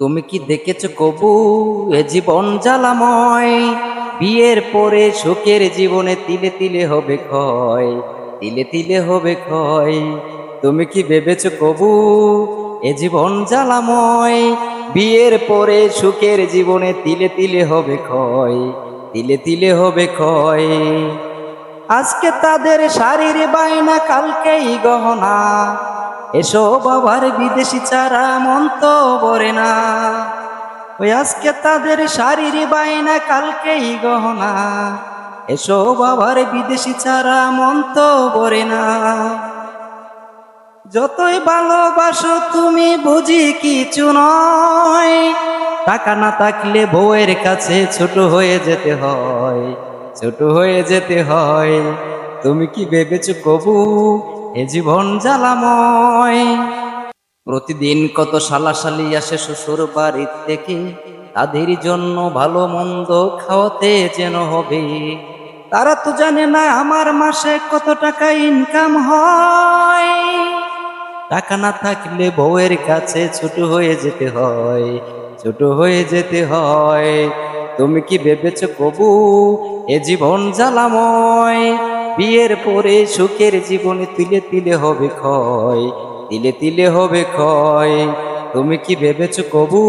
তুমি কি দেখেছ কবু? এ জীবন জ্বালাময়। বিয়ের পরে সুখের জীবনে তিলে তিলে হবে ক্ষয়, তিলে তিলে হবে ক্ষয়। তুমি কি ভেবেছ কবু? এ জীবন জ্বালাময়। বিয়ের পরে সুখের জীবনে তিলে তিলে হবে ক্ষয়, তিলে তিলে হবে ক্ষয়। আজকে তাদের শাড়ির বাইনা কালকেই গহনা। এসব আবার বিদেশি চারা মন তো বরে না। ওই আজকে তাদের শাড়ির বাইনা কালকেই গহনা। এসো আবার বিদেশি চারা মন তো বরে না। যতই ভালোবাসো তুমি বুঝি কিছু নয়। টাকা না থাকলে বউয়ের কাছে ছোট হয়ে যেতে হয়, ছোট হয়ে যেতে হয়। তুমি কি ভেবেছো কবু? এ জীবন জ্বালাময়। প্রতিদিন কত সালাসালি আসে শ্বশুর বাড়ির থেকে, তাদের জন্য ভালো মন্দ খাওয়াতে যেন হবে। তারা তো জানে না আমার মাসে কত টাকা ইনকাম হয়। টাকা না থাকলে বউয়ের কাছে ছোট হয়ে যেতে হয়, ছোট হয়ে যেতে হয়। তুমি কি ভেবেছ কবু? এ জীবন জ্বালাময়। বিয়ের পরে সুখের জীবনে তিলে তিলে হবে ক্ষয়, তিলে তিলে হবে ক্ষয়। তুমি কি ভেবেছ কবু?